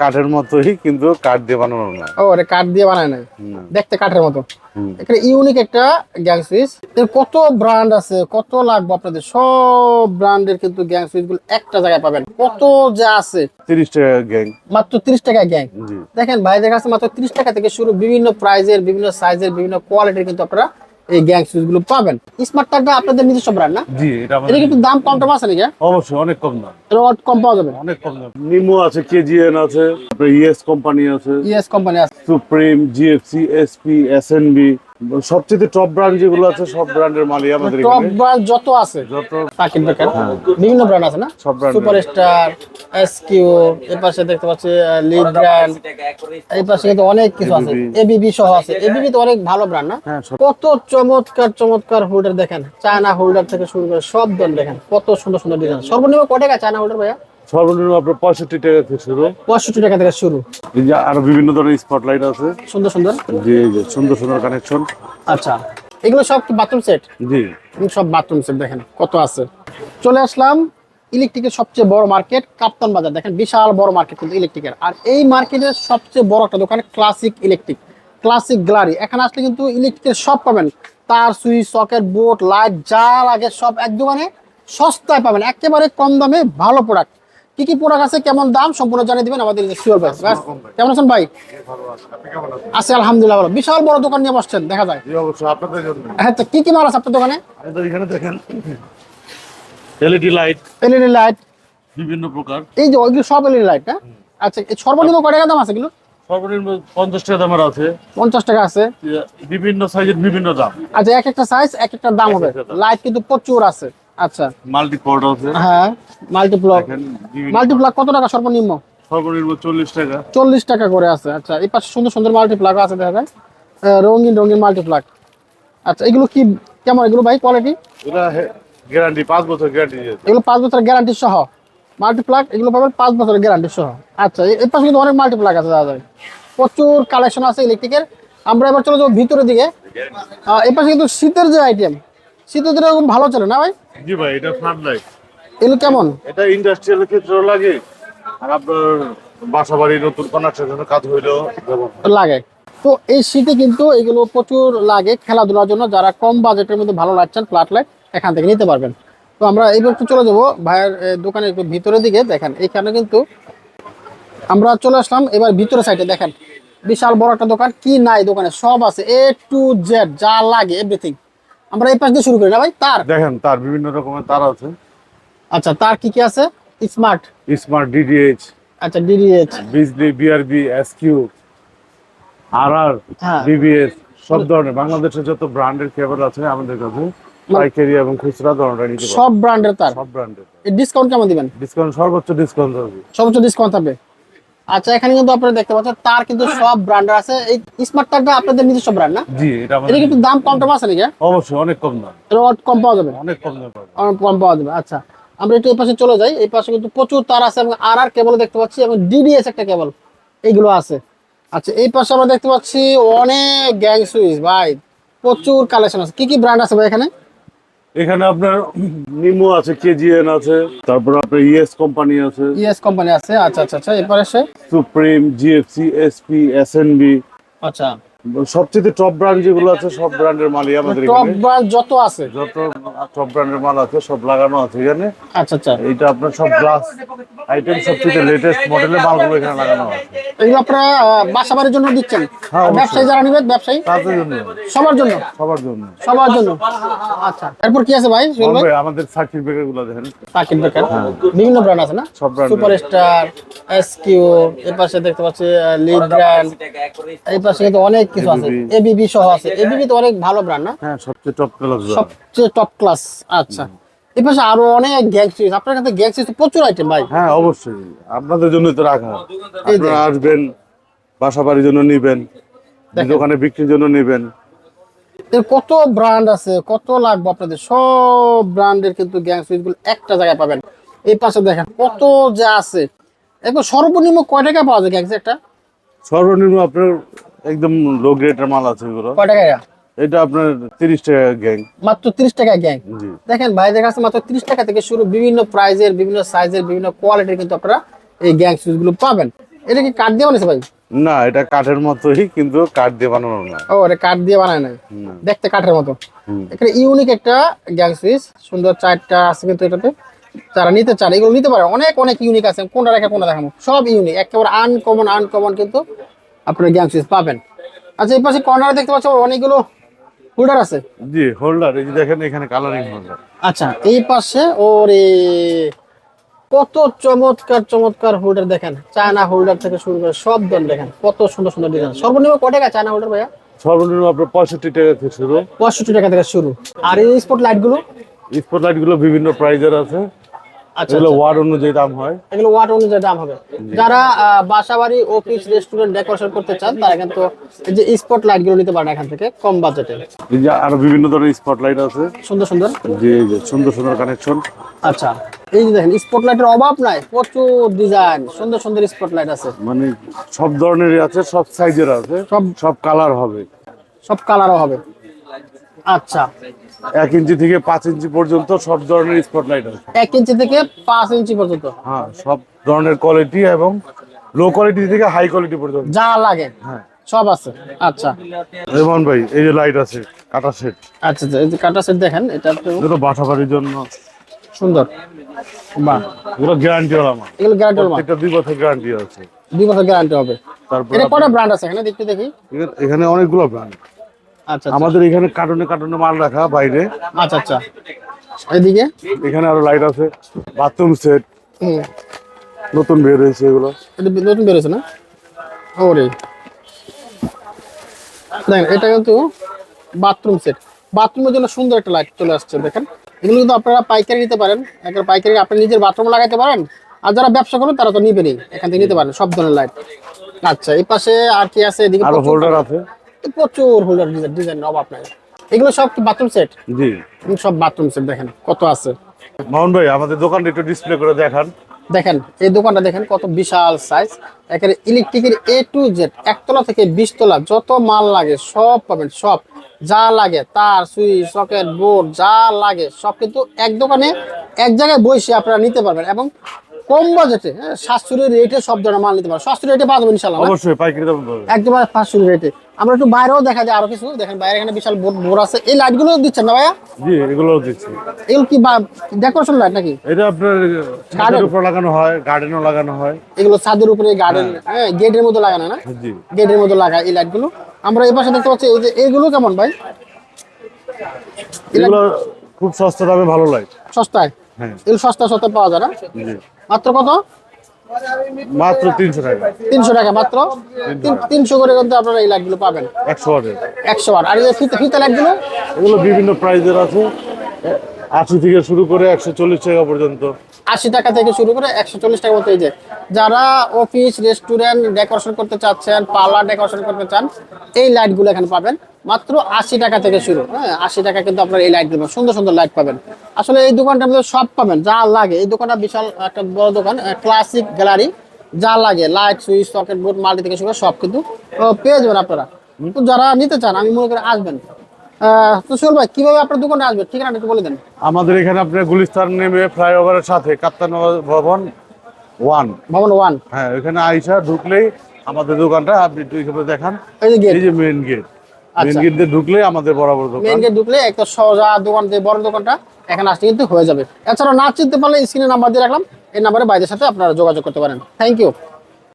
কাঠের মতোই কিন্তু কাঠ দিয়ে বানানো না। ও এটা কাঠ দিয়ে বানায় নাই? দেখতে কাঠের মতো। এখানে ইউনিক একটা গ্যাং সুইচ এর কত ব্র্যান্ড আছে কত লাগবে আপনাদের? সব ব্র্যান্ডের কিন্তু গ্যাং সুইচগুলো একটা জায়গায় পাবেন। কত যা আছে। তিরিশ টাকা গ্যাং মাত্র তিরিশ টাকা গ্যাং দেখেন ভাইদের কাছে মাত্র তিরিশ টাকা থেকে শুরু বিভিন্ন প্রাইজের বিভিন্ন সাইজের বিভিন্ন কোয়ালিটির কিন্তু আপনারা এই গ্যাং সুইচগুলো পাবেন। স্মার্ট টাকটা আপনাদের নিজস্ব ব্র্যান্ড না? জি এটা এটা কিন্তু দাম কম টম আছে নাকি হ্যাঁ? অবশ্যই অনেক কম দাম। এটা অনেক কম পাওয়া যাবে। অনেক কম দাম। নিমো আছে কেজিএন আছে ইএস কোম্পানি আছে। ইএস কোম্পানি আছে। সুপ্রিম জিএফসি এসপি এসএনবি সবচেয়ে টপ ব্র্যান্ড যেগুলো আছে সব ব্র্যান্ডের মালই আমাদের টপ ব্র্যান্ড যত আছে যত সার্কিট ব্রেকার বিভিন্ন ব্র্যান্ড আছে না? সব brand সুপার স্টার এসকিউ এর পাশে দেখতে পাচ্ছি লিড ব্র্যান্ড এই পাশে কিন্তু অনেক কিছু আছে। এবিবি সহ আছে। এবিবি তো অনেক ভালো ব্র্যান্ড না? হ্যাঁ কত চমৎকার চমৎকার হোল্ডার দেখেন। চায়না হোল্ডার থেকে শুরু করে সব ধরনের দেখেন। কত সুন্দর সুন্দর ডিজাইন সর্বনিম্ন কত টাকা চায়না হোল্ডার ভাইয়া? সর্বনিম্ন আপনার পঁয়ষট্টি টাকা থেকে শুরু। পঁয়ষট্টি টাকা থেকে শুরু। যে আরও বিভিন্ন ধরনের স্পটলাইট আছে। সুন্দর সুন্দর? জি যে সুন্দর সুন্দর কানেকশন আচ্ছা। এগুলো সব বাথরুম সেট জি। সব বাথরুম সেট দেখেন কত আছে। চলে আসলাম ইলেকট্রিকের সবচেয়ে বড় মার্কেট কাপ্তান বাজার দেখেন বিশাল বড় মার্কেট কিন্তু ইলেকট্রিকের আর এই মার্কেটের সবচেয়ে বড় একটা দোকান ক্লাসিক ইলেকট্রিক ক্লাসিক গ্লারি এখানে আসলে কিন্তু ইলেকট্রিকের সব পাবেন। তার সুইচ সকেট বোর্ড লাইট যা লাগে সব এক দোকানে সস্তায় পাবেন। একেবারে কম দামে ভালো প্রোডাক্ট কি কি প্রোডাক্ট আছে কেমন দাম সম্পূর্ণ জানিয়ে দিবেন আমাদের শিওর ভাই। কেমন আছেন ভাই? আছে আলহামদুলিল্লাহ ভালো। বিশাল বড় দোকান নিয়ে বসছেন দেখা যায়। আপনাদের জন্য। হ্যাঁ তো কি কি মাল আছে আপনার দোকানে? এখানে দেখেন এলইডি লাইট এলইডি লাইট বিভিন্ন প্রকার। এই যে ওইগুলো সব এলইডি লাইট না আচ্ছা এই সর্বনিম্ন কয় টাকা দাম আছে এগুলো? সর্বনিম্ন পঞ্চাশ টাকা দামের আছে। পঞ্চাশ টাকা আছে। বিভিন্ন সাইজের বিভিন্ন দাম। আচ্ছা এক একটা সাইজ এক একটা দাম হবে। লাইট কিন্তু প্রচুর আছে। আচ্ছা। মাল্টি পড আছে। হ্যাঁ বিভিন্ন- মাল্টিপ্লাক কত টাকা সর্বনিম্ন? সর্বনিম্ন চল্লিশ টাকা। চল্লিশ টাকা করে আছে। আচ্ছা এই পাশে সুন্দর সুন্দর মাল্টিপ্লাক আছে দেখা যায় রঙিন রঙিন মাল্টিপ্লাক আচ্ছা এগুলো কি কেমন? এগুলো ভাই কোয়ালিটি এটা গ্যারান্টি পাঁচ বছর গ্যারান্টি এগুলো পাঁচ বছরের গ্যারান্টি সহ। মাল্টিপ্লাক এগুলো পাবেন পাঁচ বছরের গ্যারান্টি সহ। আচ্ছা এর পাশে কিন্তু অনেক মাল্টিপ্লাক আছে দাদা প্রচুর কালেকশন আছে ইলেকট্রিকের আমরা এবার চলে যাব ভিতরের দিকে। এর পাশে কিন্তু শীতের যে আইটেম শীতের দিনে এরকম ভালো চলে না ভাই? জি ভাই এটা ফ্লাড লাইট এগুলো কেমন? এটা ইন্ডাস্ট্রিয়াল ক্ষেত্রেও লাগে। আর আপনার বাসা বাড়ি নতুন কনস্ট্রাকশনের কাজ হইলেও লাগে। তো এই শীতে কিন্তু এগুলো প্রচুর লাগে খেলাধুলার জন্য। যারা কম বাজেটের মধ্যে ভালো লাগছেন ফ্ল্যাট লাইট এখান থেকে নিতে পারবেন। তো আমরা এইবার একটু চলে যাব ভাইয়ের দোকানের একটু ভিতরের দিকে। দেখেন এখানে কিন্তু আমরা চলে আসলাম। এবার ভিতরের সাইডে দেখেন বিশাল বড় একটা দোকান। কি নাই দোকানে সব আছে এ টু জেড যা লাগে এভরিথিং আমরা এই পাশ দিয়ে শুরু করি না ভাই? তার। দেখেন তার বিভিন্ন রকমের তার আছে। আচ্ছা তার কি কি আছে? স্মার্ট। স্মার্ট ডিডিএইচ আচ্ছা ডিডিএইচ বিজলি বিআরবি এসকিউ আর আর। বিবিএস সব ধরনের। বাংলাদেশের যত ব্র্যান্ডের কেবল আছে আমাদের কাছে পাইকারি এবং খুচরা ধরনের নিতে সব ব্র্যান্ডের তার? সব ব্র্যান্ডের এই ডিসকাউন্ট কেমন দিবেন? ডিসকাউন্ট সর্বোচ্চ ডিসকাউন্ট হবে। সর্বোচ্চ ডিসকাউন্ট থাকবে? আচ্ছা এখানে কিন্তু আপনারা দেখতে পাচ্ছেন তার কিন্তু সব ব্র্যান্ডের আছে। এই স্মার্ট তারটা আপনাদের নিজস্ব ব্র্যান্ড না? জি এটা এটা কিন্তু দাম কম টম আছে নাকি হ্যাঁ? অবশ্যই অনেক কম দাম। এটা কম পাওয়া যাবে। অনেক কম দাম অনেক কম পাওয়া যাবে আচ্ছা। আমরা একটু এই পাশে চলে যাই এই পাশে কিন্তু প্রচুর তার আছে এবং আর আর কেবল দেখতে পাচ্ছি এবং ডিডিএস একটা কেবল এইগুলো আছে। আচ্ছা এই পাশে আমরা দেখতে পাচ্ছি অনেক গ্যাং সুইচ ভাই। প্রচুর কালেকশন আছে। কি কি ব্র্যান্ড আছে ভাই এখানে? এখানে আপনার নিমো আছে কেজিএন আছে তারপর আপনার ইএস কোম্পানি আছে। ইএস কোম্পানি আছে আচ্ছা আচ্ছা আচ্ছা এরপরে সে সুপ্রিম জিএফসি এসপি এসএনবি আচ্ছা। সবচেয়ে টপ ব্র্যান্ড যেগুলো আছে সব ব্র্যান্ডের মালই আমাদের টপ ব্র্যান্ড যত আছে। যত টপ ব্র্যান্ডের মাল আছে সব লাগানো আছে এখানে। আচ্ছা আচ্ছা। এইটা আপনার সব গ্লাস আইটেম সবচেয়ে লেটেস্ট মডেলের মালগুলো এখানে লাগানো আছে। এগুলো আপনারা বাসা বাড়ির জন্য দিচ্ছেন? হ্যাঁ, ব্যবসায়ী যারা নিবেন ব্যবসায়ী? তাদের জন্য। সবার জন্য? সবার জন্য। সবার জন্য? আচ্ছা। এরপর কি আছে ভাই আমাদের সার্কিট ব্রেকারগুলো দেখেন। সার্কিট ব্রেকার বিভিন্ন ব্র্যান্ড আছে না? সব brand সুপার স্টার এসকিউ এর পাশে দেখতে পাচ্ছি লিড ব্র্যান্ড এই পাশে কিন্তু অনেক কিছু আছে। এবিবি সহ আছে। এবিবি তো অনেক ভালো ব্র্যান্ড না? হ্যাঁ সবচেয়ে টপ ক্লাস সবচেয়ে টপ ক্লাস আচ্ছা। এই পাশে আরও অনেক গ্যাং সিরিজ আপনার কাছে গ্যাং সিরিজ প্রচুর আইটেম ভাই। হ্যাঁ অবশ্যই। আপনাদের জন্য তো রাখা। এই আপনারা আসবেন বাসা বাড়ির জন্য নিবেন দোকানে বিক্রির জন্য নিবেন। এর কত ব্র্যান্ড আছে কত লাগবে আপনাদের? সব ব্র্যান্ডের কিন্তু গ্যাং সুইচগুলো একটা জায়গায় পাবেন। এই পাশে দেখেন কত যা আছে। এখন সর্বনিম্ন কয় টাকা পাওয়া যায় গ্যাং একটা সর্বনিম্ন আপনার একদম লো গ্রেডের মাল আছে এগুলো। কয় টাকা এটা? আপনার তিরিশ টাকা গ্যাং মাত্র তিরিশ টাকা গ্যাং দেখেন ভাইদের কাছে মাত্র তিরিশ টাকা থেকে শুরু বিভিন্ন প্রাইজের বিভিন্ন সাইজের বিভিন্ন কোয়ালিটির কিন্তু আপনারা এই গ্যাংগুলো পাবেন। এটা কি কাঠ দিয়ে বানিয়েছে ভাই? না এটা কাঠের মতোই কিন্তু কাঠ দিয়ে বানানো না। ও এটা কাঠ দিয়ে বানায় না। দেখতে কাঠের মতো। এখানে ইউনিক একটা গ্যাং সুইচ সুন্দর চারটা আছে কিন্তু এটাতে। যারা নিতে চান এগুলো নিতে পারে অনেক অনেক ইউনিক আছে। কোনটা রেখে কোনটা দেখাবো? সব ইউনিক একেবারে আনকমন আনকমন কিন্তু আপনার গ্যাং সুইচ পাবেন। আচ্ছা এই পাশে কর্নারে দেখতে পাচ্ছ অনেকগুলো হোল্ডার আছে। জি হোল্ডার এই যে দেখেন এখানে কালারিং হোল্ডার আচ্ছা এই পাশে ওরে কত চমৎকার চমৎকার হোল্ডার দেখেন। চায়না হোল্ডার থেকে শুরু করে সব ধরনের দেখেন। কত সুন্দর সুন্দর ডিজাইন সর্বনিম্ন কত টাকা চায়না হোল্ডার ভাইয়া? সর্বনিম্ন আপনার পঁয়ষট্টি টাকা থেকে শুরু। পঁয়ষট্টি টাকা থেকে শুরু। আর এই স্পট লাইট গুলো স্পটলাইটগুলো বিভিন্ন প্রাইজের আছে। আচ্ছা এগুলো ওয়ার্ড অনুযায়ী দাম হয়। এগুলো ওয়াট অনুযায়ী দাম হবে। যারা বাসাবাড়ি অফিস রেস্টুরেন্ট ডেকোরেশন করতে চান তারা কিন্তু এই যে স্পট লাইটগুলো নিতে পারেন এখান থেকে কম বাজেটে এই যে আরও বিভিন্ন ধরনের স্পটলাইট আছে। সুন্দর সুন্দর? এই যে সুন্দর সুন্দর কানেকশন আচ্ছা। এই যে দেখেন স্পট লাইটের অভাব নাই প্রচুর ডিজাইন সুন্দর সুন্দর স্পট লাইট আছে। মানে সব ধরনেরই আছে সব সাইজের আছে সব সব কালার হবে। সব কালারও হবে। আচ্ছা। এক ইঞ্চি থেকে পাঁচ ইঞ্চি পর্যন্ত সব ধরনের স্পটলাইট আছে। এক ইঞ্চি থেকে পাঁচ ইঞ্চি পর্যন্ত। হ্যাঁ সব ধরনের কোয়ালিটি এবং লো কোয়ালিটি থেকে হাই কোয়ালিটি পর্যন্ত। যা লাগে। হ্যাঁ। সব আছে। আচ্ছা। রেমন ভাই এই যে লাইট আছে কাটা সেট আচ্ছা আচ্ছা এই যে কাটা সেট দেখেন এটা এগুলো বাসা বাড়ির জন্য। সুন্দর। বাহ। এগুলো গ্যারান্টি ওলা মাল। এগুলো গ্যারান্টি হবে প্রত্যেকটা দুই বছর গ্যারান্টি আছে। দুই বছর গ্যারান্টি হবে। তারপর এটা কটা ব্র্যান্ড আছে এখানে? দেখতে দেখি। এখানে- অনেকগুলো ব্র্যান্ড আমাদের এখানে কার্টুনে কার্টুনে মাল রাখা বাইরে। আচ্ছা আচ্ছা। এদিকে? এখানে আরও লাইট আছে বাথরুম সেট নতুন বের হয়েছে এগুলো। নতুন বেরোছে না? ওরে। দেখেন এটা কিন্তু বাথরুম সেট বাথরুমের জন্য সুন্দর একটা লাইট চলে আসছে দেখেন। এগুলো কিন্তু আপনারা পাইকারি নিতে পারেন। একটা পাইকারি আপনি নিজের বাথরুম লাগাতে পারেন। আর যারা ব্যবসা করবেন তারা তো নিবেনই। এখান থেকে নিতে পারেন সব ধরনের লাইট আচ্ছা এই পাশে আর কি আছে? এদিকে আরও হোল্ডার আছে। প্রচুর হোল্ডার ডিজাইন ডিজাইন অভাব নাই। এগুলো সব কি বাথরুম সেট জি। সব বাথরুম সেট দেখেন কত আছে। মামুন ভাই আমাদের দোকানটা একটু ডিসপ্লে করে দেখান। দেখেন এই দোকানটা দেখেন কত বিশাল সাইজ এখানে ইলেকট্রিকের এ টু জেড একতলা থেকে বিশ তলা যত মাল লাগে সব পাবেন সব। যা লাগে তার সুইচ সকেট বোর্ড যা লাগে সব কিন্তু এক দোকানে এক জায়গায় বসে আপনারা নিতে পারবেন। এবং কম বাজেটে হ্যাঁ সাশ্রয়ী রেটে সব ধরনের মাল নিতে পারবেন সাশ্রয়ী রেটে পাবেন ইনশাল্লাহ অবশ্যই পাইকারি দাম সাশ্রয়ী রেটে আমরা একটু বাইরেও দেখা যায় আরও কিছু। দেখেন বাইরে এখানে বিশাল বোর্ড আছে। এই লাইটগুলো দিচ্ছেন না ভাইয়া? জি এগুলো দিচ্ছি। এগুলো কি ডেকোরেশন লাইট নাকি? এটা আপনার ছাদের উপর লাগানো হয় গার্ডেনও লাগানো হয়। এগুলো ছাদের উপরে গার্ডেন হ্যাঁ। গেটের মধ্যে লাগানো না? জি। গেটের মধ্যে লাগায় এই লাইটগুলো আমরা এই পাশে দেখতে পাচ্ছি এই যে এইগুলো কেমন ভাই? এগুলো খুব সস্তা দামে ভালো লাইট সস্তায়? হ্যাঁ এগুলো সস্তা সস্তা পাওয়া যায় না? মাত্র কত? মাত্র তিনশো টাকা। তিনশো টাকা মাত্র? তিন- তিনশো করে কিন্তু আপনারা এই লাইটগুলো পাবেন। একশো ওয়াটের একশো বার। আর এই ফিতে ফিতে লাইটগুলো এগুলো বিভিন্ন প্রাইজের আছে। আশি থেকে শুরু করে একশো চল্লিশ টাকা পর্যন্ত। আশি টাকা থেকে শুরু করে একশো চল্লিশ টাকা মতো এই যে, যারা অফিস রেস্টুরেন্ট ডেকোরেশন করতে চাচ্ছেন পার্লার ডেকোরেশন করতে চান, এই লাইটগুলো এখানে পাবেন। মাত্র আশি টাকা থেকে শুরু হ্যাঁ আশি টাকা কিন্তু আপনার এই লাইট দেবেন সুন্দর সুন্দর লাইট পাবেন। আসলে এই দোকানটার মধ্যে সব পাবেন, যা লাগে। এই দোকানটা বিশাল একটা বড় দোকান ক্লাসিক গ্যালারি যা লাগে। Light switch socket board multi থেকে শুরু সব কিন্তু পেয়ে যাবেন আপনারা। যারা নিতে চান, আমি মনে করি আসবেন। আহ, তো সোহেল ভাই কীভাবে আপনার দোকানে আসবেন? ঠিকানা একটু বলে দেন। আমাদের এখানে আপনার গুলিস্তান নেমে ফ্লাইওভারের সাথে কাপ্তান ভবন ওয়ান ভবন ওয়ান হ্যাঁ ওখানে আইসা ঢুকলেই আমাদের দোকানটা আপনি একটু এখানে দেখান। এই যে মেন গেট মেন। গেট দিয়ে ঢুকলেই আমাদের বরাবর মেন গেট ঢুকলে একটা সোজা দোকান যে বড় দোকানটা এখানে আসলে কিন্তু হয়ে যাবে। এছাড়া না চিনতে পারলে স্ক্রিনে নাম্বার দিয়ে রাখলাম। এই নাম্বারে বাইরের সাথে আপনারা যোগাযোগ করতে পারেন। Thank you